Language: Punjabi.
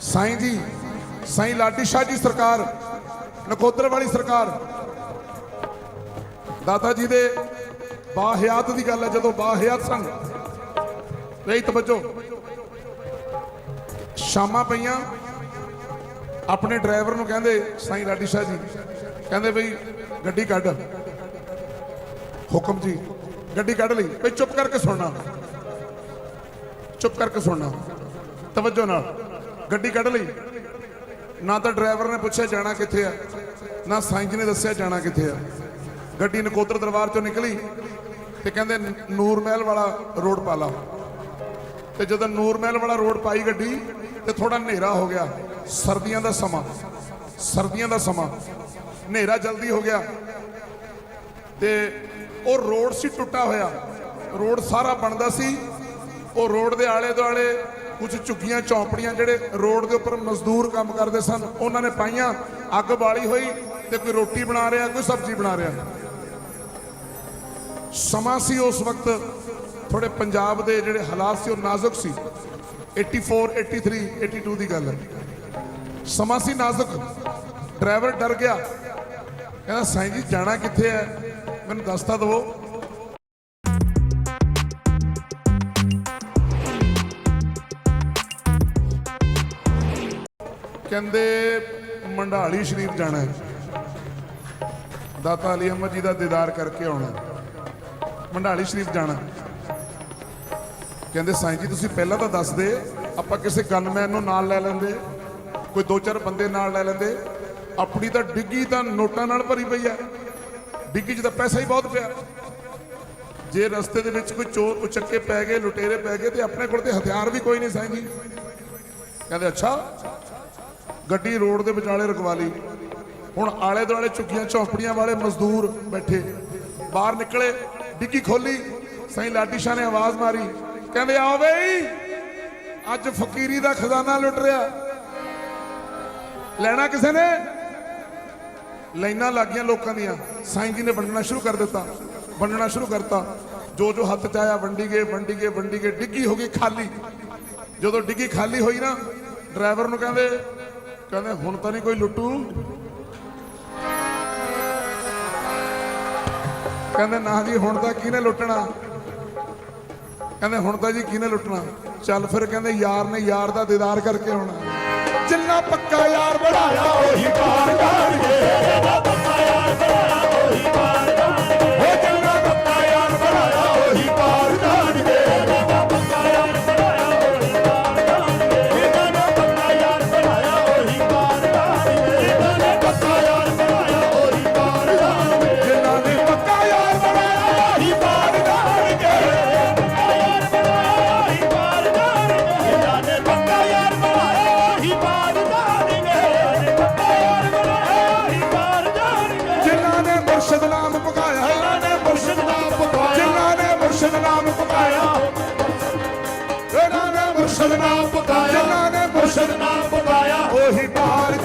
ਸਾਈਂ ਜੀ, ਸਾਈਂ ਲਾਡੀ ਸ਼ਾਹ ਜੀ ਸਰਕਾਰ, ਨਕੋਦਰ ਵਾਲੀ ਸਰਕਾਰ। ਦਾਤਾ ਜੀ ਦੇ ਬਾਹਿਆਤ ਦੀ ਗੱਲ ਹੈ, ਜਦੋਂ ਬਾਹਿਆਤ ਸਨ ਲਈ ਤਵੱਜੋ ਸ਼ਾਮਾਂ ਪਈਆਂ, ਆਪਣੇ ਡਰਾਈਵਰ ਨੂੰ ਕਹਿੰਦੇ, ਸਾਈਂ ਲਾਡੀ ਸ਼ਾਹ ਜੀ, ਕਹਿੰਦੇ ਬਈ, ਗੱਡੀ ਕੱਢ। ਹੁਕਮ ਜੀ, ਗੱਡੀ ਕੱਢ ਲਈ, ਬਈ ਚੁੱਪ ਕਰਕੇ ਸੁਣਨਾ। ਚੁੱਪ ਕਰਕੇ ਸੁਣਨਾ। ਤਵੱਜੋ ਨਾਲ। ਗੱਡੀ ਕੱਢ ਲਈ। ਨਾ ਤਾਂ ਡਰਾਈਵਰ ਨੇ ਪੁੱਛਿਆ ਜਾਣਾ ਕਿੱਥੇ ਆ, ਨਾ ਸਾਈਂ ਜੀ ਨੇ ਦੱਸਿਆ ਜਾਣਾ ਕਿੱਥੇ ਆ। ਗੱਡੀ ਨਕੋਦਰ ਦਰਬਾਰ ਚੋਂ ਨਿਕਲੀ ਤੇ ਕਹਿੰਦੇ ਨੂਰ ਮਹਿਲ ਵਾਲਾ ਰੋਡ ਪਾ ਲਾ ਤੇ ਜਦੋਂ ਨੂਰ ਮਹਿਲ ਵਾਲਾ ਰੋਡ ਪਾਈ ਗੱਡੀ ਤੇ ਥੋੜਾ ਹਨੇਰਾ ਹੋ ਗਿਆ, ਸਰਦੀਆਂ ਦਾ ਸਮਾਂ, ਸਰਦੀਆਂ ਦਾ ਸਮਾਂ, ਹਨੇਰਾ ਜਲਦੀ ਹੋ ਗਿਆ। ਤੇ ਉਹ ਰੋਡ ਸੀ ਟੁੱਟਾ ਹੋਇਆ, ਰੋਡ ਸਾਰਾ ਬਣਦਾ ਸੀ, ਉਹ ਰੋਡ ਦੇ ਆਲੇ ਦੁਆਲੇ ਕੁਝ ਝੁੱਗੀਆਂ ਚੌਂਪੜੀਆਂ ਜਿਹੜੇ ਰੋਡ ਦੇ ਉੱਪਰ ਮਜ਼ਦੂਰ ਕੰਮ ਕਰਦੇ ਸਨ, ਉਹਨਾਂ ਨੇ ਪਾਈਆਂ, ਅੱਗ ਬਾਲੀ ਹੋਈ ਤੇ ਕੋਈ ਰੋਟੀ ਬਣਾ ਰਿਹਾ, ਕੋਈ ਸਬਜ਼ੀ ਬਣਾ ਰਿਹਾ। ਸਮਾਂ ਸੀ ਉਸ ਵਕਤ ਥੋੜੇ ਪੰਜਾਬ ਦੇ ਜਿਹੜੇ ਹਾਲਾਤ ਸੀ ਉਹ ਨਾਜ਼ੁਕ ਸੀ। 84 83 82 ਦੀ ਗੱਲ ਹੈ। ਸਮਾਂ ਸੀ ਨਾਜ਼ੁਕ, ਡਰਾਈਵਰ ਡਰ ਗਿਆ। ਕਹਿੰਦਾ, ਸਾਈਂ ਜੀ, ਜਾਣਾ ਕਿੱਥੇ ਹੈ? ਮੈਨੂੰ ਦੱਸ ਤਾਂ ਕਹਿੰਦੇ ਮੰਡਾਲੀ ਸ਼ਰੀਫ ਜਾਣਾ ਹੈ। ਦਾਤਾ ਅਲੀ ਅਹਿਮਦ ਜੀ ਦਾ ਦੀਦਾਰ ਕਰਕੇ ਆਉਣਾ ਮੰਡਾਲੀ ਸ਼ਰੀਫ ਜਾਣਾ ਕਹਿੰਦੇ ਸਾਈਂ ਜੀ, ਤੁਸੀਂ ਪਹਿਲਾਂ ਤਾਂ ਦੱਸ ਦੇ, ਆਪਾਂ ਕਿਸੇ ਗਨਮੈਨ ਨੂੰ ਨਾਲ ਲੈ ਲੈਂਦੇ, ਕੋਈ ਦੋ ਚਾਰ ਬੰਦੇ ਨਾਲ ਲੈ ਲੈਂਦੇ, ਆਪਣੀ ਤਾਂ ਡਿੱਗੀ ਤਾਂ ਨੋਟਾਂ ਨਾਲ ਭਰੀ ਪਈ ਹੈ। ਡਿੱਗੀ 'ਚ ਤਾਂ ਪੈਸਾ ਹੀ ਬਹੁਤ ਪਿਆ। ਜੇ ਰਸਤੇ ਦੇ ਵਿੱਚ ਕੋਈ ਚੋਰ ਉਚੱਕੇ ਪੈ ਗਏ, ਲੁਟੇਰੇ ਪੈ ਗਏ, ਤੇ ਆਪਣੇ ਕੋਲ ਤੇ ਹਥਿਆਰ ਵੀ ਕੋਈ ਨਹੀਂ ਸਾਈਂ ਜੀ। ਕਹਿੰਦੇ, ਅੱਛਾ ਗੱਡੀ ਰੋਡ ਦੇ ਵਿਚਾਲੇ ਰੁਕਵਾ ਲਈ। ਹੁਣ ਆਲੇ ਦੁਆਲੇ ਚੁੱਕੀਆਂ ਝੌਂਪੜੀਆਂ ਵਾਲੇ ਮਜ਼ਦੂਰ ਬੈਠੇ। ਬਾਹਰ ਨਿਕਲੇ, ਡਿੱਗੀ ਖੋਲੀ ਸਾਈਂ ਲਾਡੀ ਸ਼ਾਹ ਨੇ ਆਵਾਜ਼ ਮਾਰੀ, ਕਹਿੰਦੇ ਆਓ ਬਈ, ਅੱਜ ਫਕੀਰੀ ਦਾ ਖਜ਼ਾਨਾ ਲੁੱਟ ਰਿਹਾ। ਲੈਣਾ ਕਿਸੇ ਨੇ? ਲਾਈਨਾਂ ਲੱਗੀਆਂ ਲੋਕਾਂ ਦੀਆਂ। ਸਾਈਂ ਜੀ ਨੇ ਵੰਡਣਾ ਸ਼ੁਰੂ ਕਰ ਦਿੱਤਾ। ਵੰਡਣਾ ਸ਼ੁਰੂ ਕਰਤਾ। ਜੋ ਜੋ ਹੱਥ ਚ ਆਇਆ, ਵੰਡੀ ਗਏ ਵੰਡੀ ਗਏ ਵੰਡੀ ਗਏ, ਡਿੱਗੀ ਹੋ ਗਈ ਖਾਲੀ। ਜਦੋਂ ਡਿੱਗੀ ਖਾਲੀ ਹੋਈ ਨਾ, ਡਰਾਈਵਰ ਨੂੰ ਕਹਿੰਦੇ ਕਹਿੰਦੇ ਹੁਣ ਤਾਂ ਨਹੀਂ ਕੋਈ ਲੁੱਟੂ। ਕਹਿੰਦੇ ਨਾ ਜੀ, ਹੁਣ ਤਾਂ ਕਿਹਨੇ ਲੁੱਟਣਾ? ਕਹਿੰਦੇ ਹੁਣ ਤਾਂ ਜੀ ਕਿਹਨੇ ਲੁੱਟਣਾ? ਚੱਲ ਫਿਰ ਕਹਿੰਦੇ ਯਾਰ ਨੇ ਯਾਰ ਦਾ ਦੀਦਾਰ ਕਰਕੇ ਆਉਣਾ। ਜਿੰਨਾ ਪੱਕਾ ਯਾਰ ਬਣਾਇਆ, ਉਹੀ ਮੁਰਸ਼ਿਦ ਨਾਮ ਪਕਾਇਆ ਜਿਨ੍ਹਾਂ ਨੇ ਮੁਰਸ਼ਿਦ ਨਾਮ ਪਕਾਇਆ ਉਹੀ ਪਾਰ